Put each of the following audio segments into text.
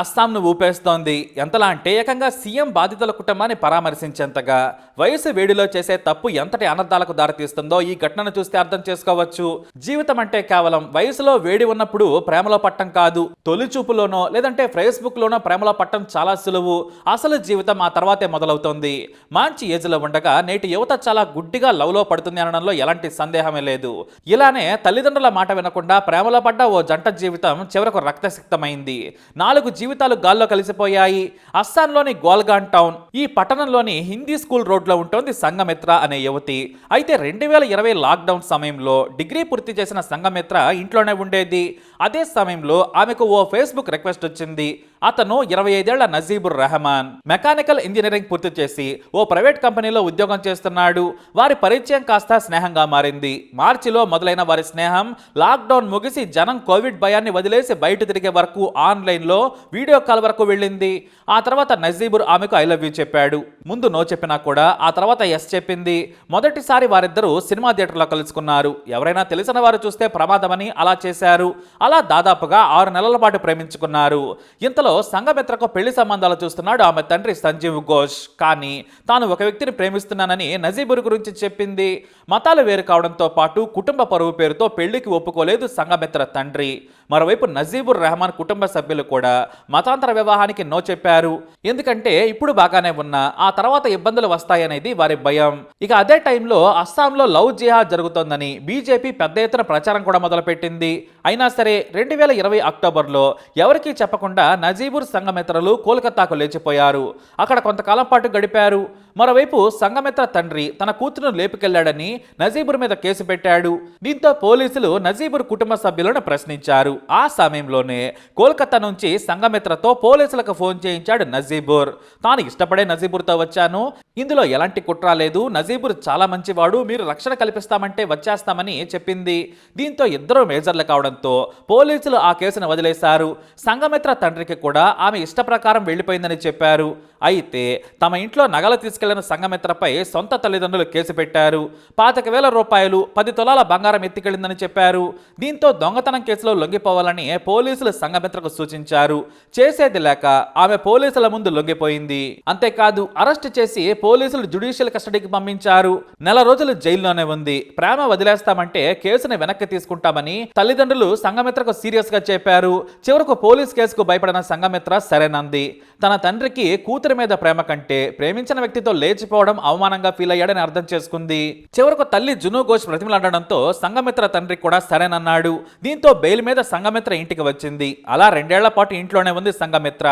అస్సాంను ఊపేస్తోంది. ఎంతలా అంటే ఏకంగా సీఎం బాధితుల కుటుంబాన్ని పరామర్శించేంతగా వయసు వేడిలో చేసే తప్పు ఎంతటి అనర్థాలకు దారితీస్తుందో ఈ ఘటనను చూస్తే అర్థం చేసుకోవచ్చు. జీవితం అంటే కేవలం వయసులో వేడి ఉన్నప్పుడు ప్రేమలో పట్టం కాదు. తొలి చూపులోనో లేదంటే ఫేస్బుక్ లోనో ప్రేమలో పట్టం చాలా సులువు. అసలు జీవితం ఆ తర్వాతే మొదలవుతోంది. మంచి ఏజ్లో ఉండగా నేటి యువత చాలా గుడ్డిగా లవ్లో పడుతుంది అనడంలో ఎలాంటి సందేహమే లేదు. ఇలానే తల్లిదండ్రుల మాట వినకుండా ప్రేమలో పడ్డ ఓ జంట జీవితం చివరకు రక్తసిక్తమైంది. నాలుగు జీవితాలు గాల్లో కలిసిపోయాయి. అస్సాంలోని గోల్గాన్ టౌన్ ఈ పట్టణంలోని హిందీ స్కూల్ రోడ్లో ఉంటోంది సంగమిత్ర అనే యువతి. అయితే రెండు వేల ఇరవై లాక్డౌన్ సమయంలో డిగ్రీ పూర్తి చేసిన సంగమిత్ర ఇంట్లోనే ఉండేది. అదే సమయంలో ఆమెకు ఓ ఫేస్బుక్ రిక్వెస్ట్ వచ్చింది. అతను ఇరవై ఐదేళ్ళ నజీబుర్ రెహమాన్. మెకానికల్ ఇంజనీరింగ్ పూర్తి చేసి ఓ ప్రైవేట్ కంపెనీలో ఉద్యోగం చేస్తున్నాడు. వారి పరిచయం కాస్త స్నేహంగా మారింది. మార్చిలో మొదలైన వారి స్నేహం లాక్డౌన్ ముగిసి జనం కోవిడ్ భయాన్ని వదిలేసి బయట తిరిగే వరకు ఆన్లైన్లో వీడియో కాల్ వరకు వెళ్ళింది. ఆ తర్వాత నజీబుర్ ఆమెకు ఐ లవ్ యూ చెప్పాడు. ముందు నో చెప్పినా కూడా ఆ తర్వాత ఎస్ చెప్పింది. మొదటిసారి వారిద్దరూ సినిమా థియేటర్లో కలుసుకున్నారు. ఎవరైనా తెలిసిన వారు చూస్తే ప్రమాదమని అలా చేశారు. అలా దాదాపుగా ఆరు నెలల పాటు ప్రేమించుకున్నారు. ఇంతలో సంఘమిత్రకు పెళ్ళి సంబంధాలు చూస్తున్నాడు ఆమె తండ్రి సంజీవ్ ఘోష్. కానీ తాను ఒక వ్యక్తిని ప్రేమిస్తున్నానని నజీబుర్ గురించి చెప్పింది. మతాలు వేరు కావడంతో పాటు కుటుంబ పరువు పేరుతో పెళ్ళికి ఒప్పుకోలేదు సంఘమిత్ర తండ్రి. మరోవైపు నజీబుర్ రెహమాన్ కుటుంబ సభ్యులు కూడా మతాంతర వివాహానికి నో చెప్పారు. ఎందుకంటే ఇప్పుడు బాగానే ఉన్నా ఆ తర్వాత ఇబ్బందులు వస్తాయనేది వారి భయం. ఇక అదే టైంలో అస్సాంలో లవ్ జిహాద్ జరుగుతోందని బీజేపీ పెద్ద ఎత్తున ప్రచారం కూడా మొదలుపెట్టింది. అయినా సరే రెండు వేల ఇరవై అక్టోబర్లో ఎవరికీ చెప్పకుండా నజీబుర్ సంఘమిత్రలు కోల్కతాకు లేచిపోయారు. అక్కడ కొంతకాలం పాటు గడిపారు. మరోవైపు సంఘమిత్ర తండ్రి తన కూతురును లేపుకెళ్ళాడని నజీబుర్ మీద కేసు పెట్టాడు. దీంతో పోలీసులు నజీబుర్ కుటుంబ సభ్యులను ప్రశ్నించారు. ఆ సమయంలోనే కోల్కతా నుంచి సంఘమిత్రతో పోలీసులకు ఫోన్ చేయించాడు నజీబుర్. తాను ఇష్టపడే నజీబుర్తో వచ్చాను. ఇందులో ఎలాంటి కుట్ర లేదు. నజీబుర్ చాలా మంచివాడు. మీరు రక్షణ కల్పిస్తామంటే వచ్చేస్తామని చెప్పింది. దీంతో ఇద్దరు మేజర్లు కావడంతో పోలీసులు ఆ కేసును వదిలేశారు. సంఘమిత్ర తండ్రికి కూడా ఆమె ఇష్ట ప్రకారం వెళ్ళిపోయిందని చెప్పారు. అయితే తమ ఇంట్లో నగలు తీసుకెళ్ళిన సంఘమిత్రపై సొంత తల్లిదండ్రులు కేసు పెట్టారు. పాతిక వేల రూపాయలు పది తులాల బంగారం ఎత్తికెళ్ళిందని చెప్పారు. దీంతో దొంగతనం కేసులో లొంగిపోవాలని పోలీసులు సంఘమిత్రకు సూచించారు. చేసేది లేక ఆమె పోలీసుల ముందు లొంగిపోయింది. అంతేకాదు అరెస్ట్ చేసి పోలీసులు జ్యుడిషియల్ కస్టడీకి పంపించారు. నెల రోజులు జైల్లోనే ఉంది. ప్రేమ వదిలేస్తామంటే కేసును వెనక్కి తీసుకుంటామని తల్లిదండ్రులు సంఘమిత్రకు సీరియస్గా చెప్పారు. చివరకు పోలీస్ కేసుకు భయపడిన సంఘమిత్ర సరేనంది తన తండ్రికి కూతురి మీద ప్రేమ కంటే ప్రేమించిన వ్యక్తితో లేచిపోవడం అవమానంగా ఫీల్ అయ్యాడని అర్థం చేసుకుంది. చివరకు తల్లి జును ఘోష్ బ్రతిమలాడడంతో సంఘమిత్ర తండ్రి కూడా సరేనన్నాడు దీంతో బెయిల్ మీద సంఘమిత్ర ఇంటికి వచ్చింది. అలా రెండేళ్ళ పాటు ఇంట్లోనే ఉంది సంఘమిత్ర.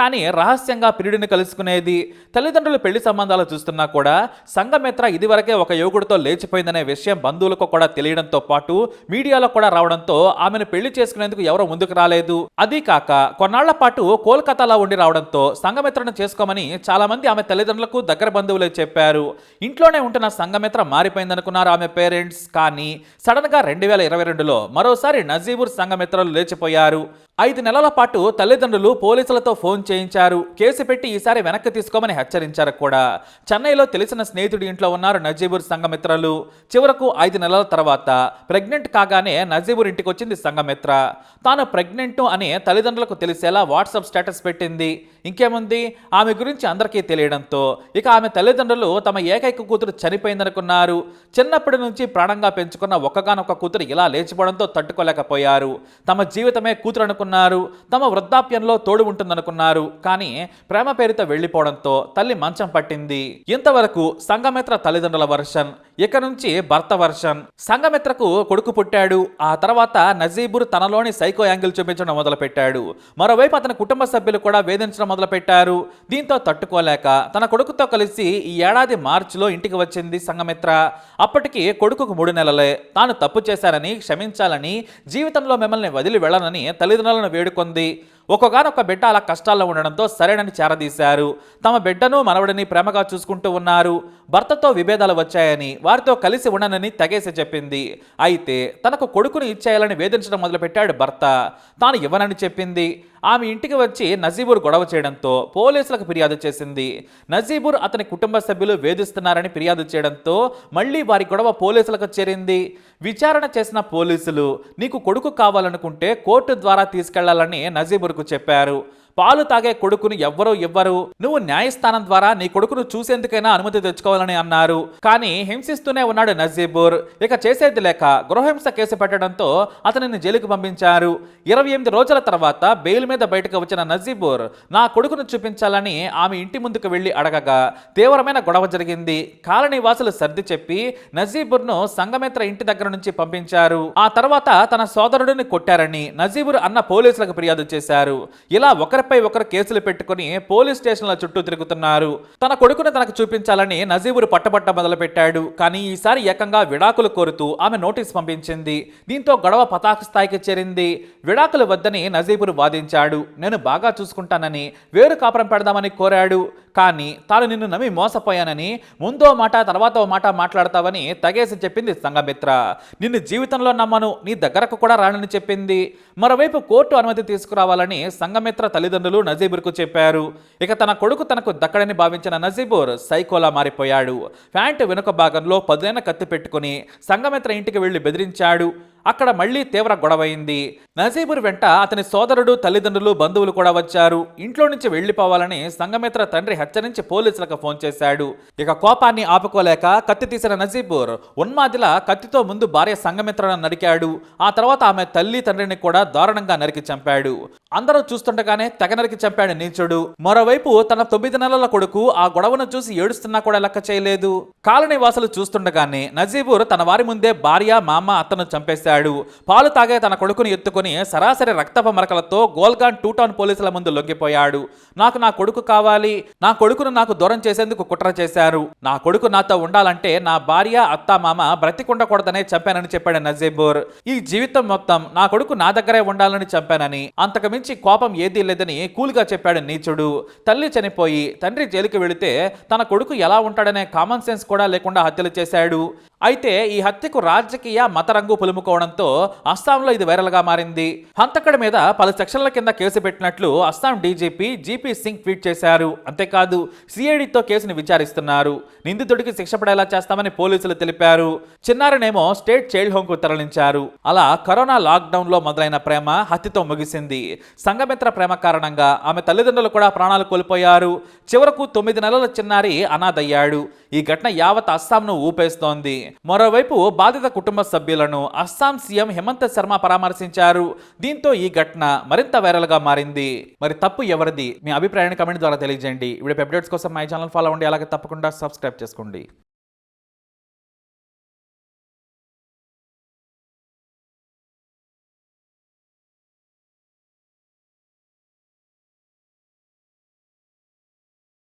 కానీ రహస్యంగా ప్రియుడిని కలుసుకునేది తల్లిదండ్రులు పెళ్ళి సంబంధాలు చూస్తున్నా కూడా సంఘమిత్ర ఇదివరకే ఒక యోగుడితో లేచిపోయిందనే విషయం బంధువులకు కూడా తెలియడంతో పాటు మీడియాలో కూడా రావడంతో ఆమెను పెళ్ళి చేసుకునేందుకు ఎవరో ముందుకు రాలేదు. అది కాక కొన్నాళ్ళ పాటు కోల్కతాలో ఉండి రావడంతో సంఘమిత్రను చేసుకోమని చాలా మంది ఆమె తల్లిదండ్రులకు దగ్గర బంధువులే చెప్పారు. ఇంట్లోనే ఉంటున్న సంఘమిత్ర మారిపోయిందనుకున్నారు ఆమె పేరెంట్స్. కానీ సడన్గా రెండు వేల ఇరవై రెండులో మరోసారి నజీబుర్ సంఘమిత్రలు లేచిపోయారు. ఐదు నెలల పాటు తల్లిదండ్రులు పోలీసులతో ఫోన్ చేయించారు. కేసు పెట్టి ఈసారి వెనక్కి తీసుకోమని హెచ్చరించారు కూడా. చెన్నైలో తెలిసిన స్నేహితుడి ఇంట్లో ఉన్నారు నజీబుర్ సంఘమిత్రలు. చివరకు ఐదు నెలల తర్వాత ప్రెగ్నెంట్ కాగానే నజీబుర్ ఇంటికి వచ్చింది సంఘమిత్ర. తాను ప్రెగ్నెంట్ అని తల్లిదండ్రులకు తెలిసేలా వాట్సాప్ స్టేటస్ పెట్టింది. ఇంకేముంది? ఆమె గురించి అందరికీ తెలియడంతో ఇక ఆమె తల్లిదండ్రులు తమ ఏకైక కూతురు చనిపోయిందనుకున్నారు. చిన్నప్పటి నుంచి ప్రాణంగా పెంచుకున్న ఒక్కగానొక్క కూతురు ఇలా లేచిపోవడంతో తట్టుకోలేకపోయారు. తమ జీవితమే కూతురు అనుకున్న అనుకున్నారు తమ వృద్ధాప్యంలో తోడు ఉంటుందనుకున్నారు. కానీ ప్రేమ పేరుతో వెళ్ళిపోవడంతో తల్లి మంచం పట్టింది. ఇంతవరకు సంఘమిత్ర తల్లిదండ్రుల వర్షన్ ఇక నుంచి భర్త వర్షన్. సంఘమిత్రకు కొడుకు పుట్టాడు. ఆ తర్వాత నజీబుర్ తనలోని సైకో యాంగిల్ చూపించడం మొదలుపెట్టాడు. మరోవైపు అతని కుటుంబ సభ్యులు కూడా వేధించడం మొదలుపెట్టారు. దీంతో తట్టుకోలేక తన కొడుకుతో కలిసి ఈ ఏడాది మార్చిలో ఇంటికి వచ్చింది సంఘమిత్ర. అప్పటికి కొడుకుకు మూడు నెలలే. తాను తప్పు చేశానని క్షమించాలని జీవితంలో మిమ్మల్ని వదిలి వెళ్ళనని తల్లిదండ్రులను వేడుకొంది. ఒక్కొక్కనొక్క బిడ్డ అలా కష్టాల్లో ఉండడంతో సరేనని చేరదీశారు. తమ బిడ్డను మనవడిని ప్రేమగా చూసుకుంటూ ఉన్నారు. భర్తతో విభేదాలు వచ్చాయని వారితో కలిసి ఉండనని తెగేసి చెప్పింది. అయితే తనకు కొడుకుని ఇచ్చేయాలని వేధించడం మొదలుపెట్టాడు భర్త. తాను ఇవ్వనని చెప్పింది. ఆమె ఇంటికి వచ్చి నజీబుర్ గొడవ చేయడంతో పోలీసులకు ఫిర్యాదు చేసింది. నజీబుర్ అతని కుటుంబ సభ్యులు వేధిస్తున్నారని ఫిర్యాదు చేయడంతో మళ్ళీ వారి గొడవ పోలీసులకు చేరింది. విచారణ చేసిన పోలీసులు నీకు కొడుకు కావాలనుకుంటే కోర్టు ద్వారా తీసుకెళ్ళాలని నజీబుర్కు చెప్పారు. పాలు తాగే కొడుకును ఎవ్వరూ ఇవ్వరు. నువ్వు న్యాయస్థానం ద్వారా నీ కొడుకును చూసేందుకైనా అనుమతి తెచ్చుకోవాలని అన్నారు. కానీ హింసిస్తూనే ఉన్నాడు నజీబుర్. ఇక చేసేది లేక గృహహింస కేసు పెట్టడంతో అతనిని జైలుకు పంపించారు. ఇరవై ఎనిమిది రోజుల తర్వాత బెయిల్ మీద బయటకు వచ్చిన నజీబుర్ నా కొడుకును చూపించాలని ఆమె ఇంటి ముందుకు వెళ్ళి అడగగా తీవ్రమైన గొడవ జరిగింది. కాలనీ వాసులు సర్ది చెప్పి నజీబుర్ను సంగమిత్ర ఇంటి దగ్గర నుంచి పంపించారు. ఆ తర్వాత తన సోదరుడిని కొట్టారని నజీబుర్ అన్న పోలీసులకు ఫిర్యాదు చేశారు. ఇలా ఒకరి ఒకరిపై ఒకరు కేసులు పెట్టుకుని పోలీస్ స్టేషన్ల చుట్టూ తిరుగుతున్నారు. తన కొడుకును తనకు చూపించాలని నజీబురు పట్టబట్ట మొదలుపెట్టాడు. కానీ ఈసారి ఏకంగా విడాకులు కోరుతూ ఆమె నోటీస్ పంపించింది. దీంతో గొడవ పతాక స్థాయికి చేరింది. విడాకులు వద్దని నజీబురు వాదించాడు. నేను బాగా చూసుకుంటానని వేరు కాపురం పెడదామని కోరాడు. కానీ తాను నిన్ను నమ్మి మోసపోయానని ముందో మాట తర్వాత ఓ మాట మాట్లాడతావని తగేసి చెప్పింది సంఘమిత్ర. నిన్ను జీవితంలో నమ్మను నీ దగ్గరకు కూడా రానని చెప్పింది. మరోవైపు కోర్టు అనుమతి తీసుకురావాలని సంఘమిత్ర తల్లిదండ్రులు నజీబుర్కు చెప్పారు. ఇక తన కొడుకు తనకు దక్కడని భావించిన నజీబుర్ సైకోలా మారిపోయాడు. ప్యాంటు వెనుక భాగంలో పదునైన కత్తి పెట్టుకుని సంఘమిత్ర ఇంటికి వెళ్ళి బెదిరించాడు. అక్కడ మళ్ళీ తీవ్ర గొడవైంది. నజీబుర్ వెంట అతని సోదరుడు తల్లిదండ్రులు బంధువులు కూడా వచ్చారు. ఇంట్లో నుంచి వెళ్ళిపోవాలని సంగమిత్ర తండ్రి హెచ్చరించి పోలీసులకు ఫోన్ చేశాడు. ఇక కోపాన్ని ఆపుకోలేక కత్తి తీసిన నజీబుర్ ఉన్మాదిలా కత్తితో ముందు భార్య సంగమిత్రను నరికాడు. ఆ తర్వాత ఆమె తల్లి తండ్రిని కూడా దారుణంగా నరికి చంపాడు. అందరూ చూస్తుండగానే తెగ నరికి చంపాడు నీచుడు. మరోవైపు తన తొమ్మిది నెలల కొడుకు ఆ గొడవను చూసి ఏడుస్తున్నా కూడా లెక్క చేయలేదు. కాలనీ వాసులు చూస్తుండగానే నజీబుర్ తన వారి ముందే భార్య మామ అత్తను చంపేశాడు. పాలు తాగే తన కొడుకుని ఎత్తుకుని సరాసరి రక్తప మరకలతో గోల్గాన్ టూ టౌన్ పోలీసుల ముందు లొంగిపోయాడు. నాకు నా కొడుకు కావాలి. నా కొడుకును నాకు దూరం చేసేందుకు కుట్ర చేశారు. నా కొడుకు నాతో ఉండాలంటే నా భార్య అత్త మామ బ్రతికుండకూడదనే చంపానని చెప్పాడు నజీబూర్. ఈ జీవితం మొత్తం నా కొడుకు నా దగ్గరే ఉండాలని చంపానని అంతకు మించి కోపం ఏదీ లేదని కూల్గా చెప్పాడు నీచుడు. తల్లి చనిపోయి తండ్రి జైలుకి వెళితే తన కొడుకు ఎలా ఉంటాడనే కామన్ సెన్స్ కూడా లేకుండా హత్యలు చేశాడు. అయితే ఈ హత్యకు రాజకీయ మత రంగు పులుముకోవడంతో అస్సాంలో ఇది వైరల్గా మారింది. హంతకుడి మీద పలు సెక్షన్ల కింద కేసు పెట్టినట్లు Assam DGP GP Singh tweet చేశారు. అంతేకాదు సిఐడితో కేసుని విచారిస్తున్నారు. నిందితుడికి శిక్ష పడేలా చేస్తామని పోలీసులు తెలిపారు. చిన్నారినేమో స్టేట్ చైల్డ్ హోమ్కు తరలించారు. అలా కరోనా లాక్డౌన్లో మొదలైన ప్రేమ హత్యతో ముగిసింది. సంఘమిత్ర ప్రేమ కారణంగా ఆమె తల్లిదండ్రులు కూడా ప్రాణాలు కోల్పోయారు. చివరకు తొమ్మిది నెలల చిన్నారి అనాథయ్యాడు ఈ ఘటన యావత్ అస్సాంను ఊపేస్తోంది. మరోవైపు బాధిత కుటుంబ సభ్యులను అస్సాం సీఎం హేమంత్ శర్మ పరామర్శించారు. దీంతో ఈ ఘటన మరింత వైరల్గా మారింది. మరి తప్పు ఎవరిది? మీ అభిప్రాయాన్ని కమెంట్ ద్వారా తెలియజేయండి. ఇప్పుడు అప్డేట్స్ కోసం మై ఛానల్ ఫాలో అవ్వండి. అలాగే తప్పకుండా సబ్స్క్రైబ్ చేసుకోండి.